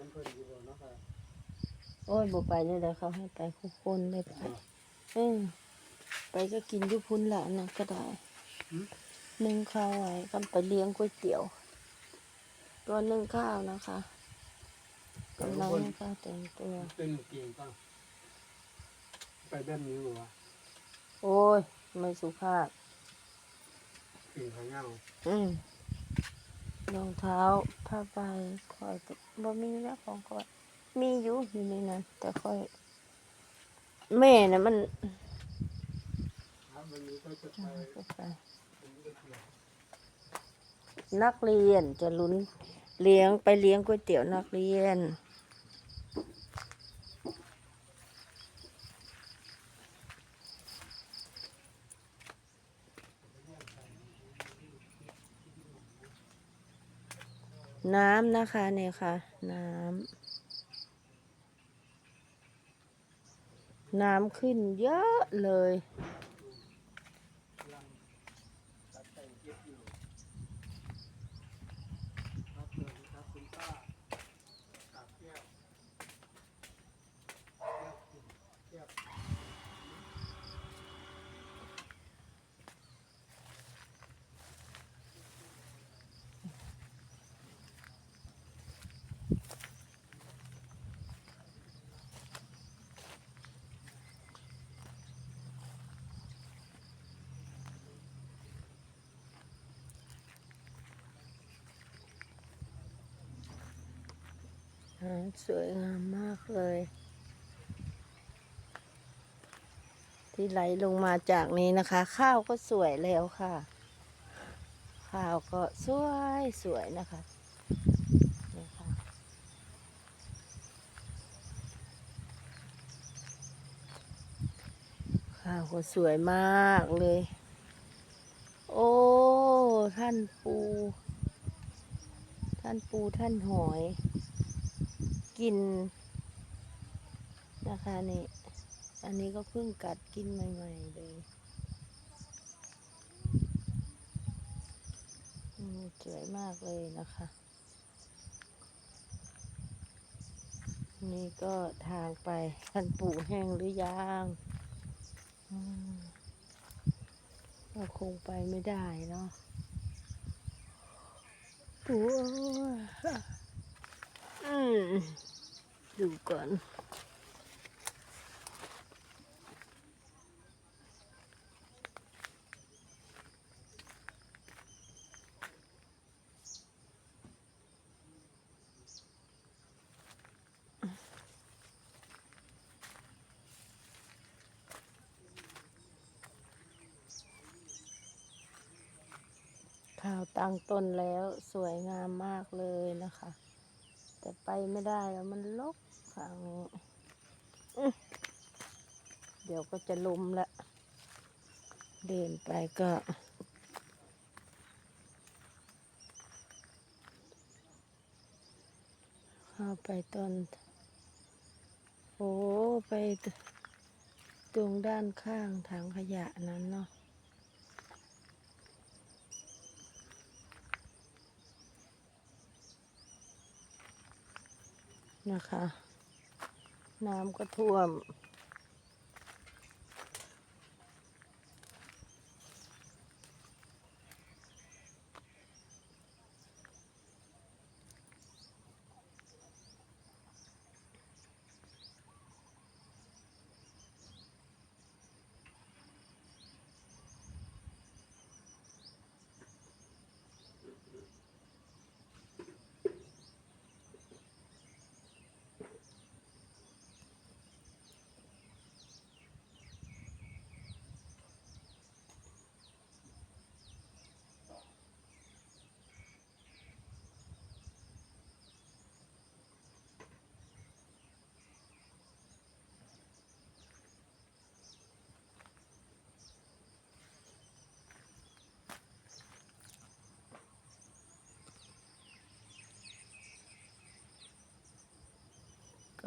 น้ำเพิ่นอยู่บ่เนาะค่ะโอ้ยบ่ไปเลยเด้อเขาให้ไปคุกคนเลยไปเออไปก็กินอยุพุ้นละอันนั่นก็ได้นึ่งข้าวไว้กำไปเลี้ยงก๋วยเตี๋ยวตัวนึ่งข้าวนะคะกำลังนึ่งข้าวแต่งตัวเป็นเก่งป่ะไปแบบนี้บ่วะโอ้ย ไม่สุภาพเก่งขางเงาอืม รองเท้าผ้าใบคอยบ่มีแล้วของคอยมีอยู่อยู่ในนั้นแต่คอย แม่น่ะมันนักเรียนจะลุ้นเลี้ยงไปเลี้ยงก๋วยเตี๋ยวนักเรียน น้ำนะคะเนี่ยค่ะ น้ำ น้ำขึ้นเยอะเลย ตัดแต่งเก็บอยู่ครับเชิญครับคุณป้ากับแก้วแก้วคุณแก้ว อ่า สวยงามมากเลย ที่ไหลลงมาจากนี้นะคะ ข้าวก็สวยแล้วค่ะ ข้าวก็สวยสวยนะคะนี่ค่ะข้าวก็สวยมากเลย โอ้ ท่านปู ท่านปูท่านหอย กินนะคะนี่อันนี้ก็เพิ่งกัดกินใหม่ ๆ เลยสวยมากเลยนะคะ นี่ก็ทางไปท่านปู่แห้งหรือยังเราคงไปไม่ได้เนาะปู่ อืมดูก่อนข้าวตั้งต้นแล้วสวยงามมากเลยนะคะ แต่ไปไม่ได้แล้วมันลกทางนี้ เดี๋ยวก็จะลุมละ เดินไปก็เข้าไปต้นโอ้ ไปตรงด้านข้างถังขยะนั้นเนาะ นะคะ น้ำก็ท่วม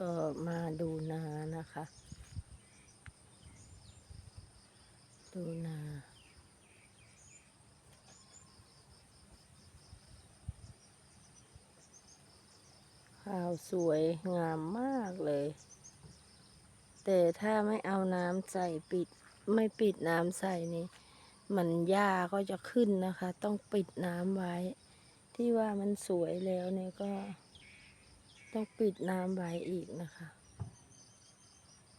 ก็มาดูนานะคะ ดูนาข้าวสวยงามมากเลย แต่ถ้าไม่เอาน้ำใส่ปิด ไม่ปิดน้ำใส่นี่ มันหญ้าก็จะขึ้นนะคะ ต้องปิดน้ำไว้ ที่ว่ามันสวยแล้วเนี่ยก็ ต้องปิดน้ำไว้อีกนะคะ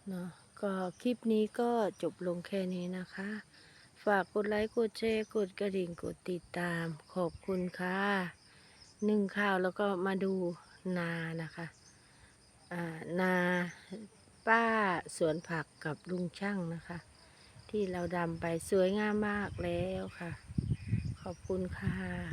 เนาะก็คลิปนี้ก็จบลงแค่นี้นะคะ ฝากกดไลค์กดแชร์กดกระดิ่งกดติดตาม ขอบคุณค่ะหนึ่งข้าวแล้วก็มาดูนานะคะนาป้าสวนผักกับลุงช่างนะคะ ที่เราดำไปสวยงามมากแล้วค่ะ ขอบคุณค่ะ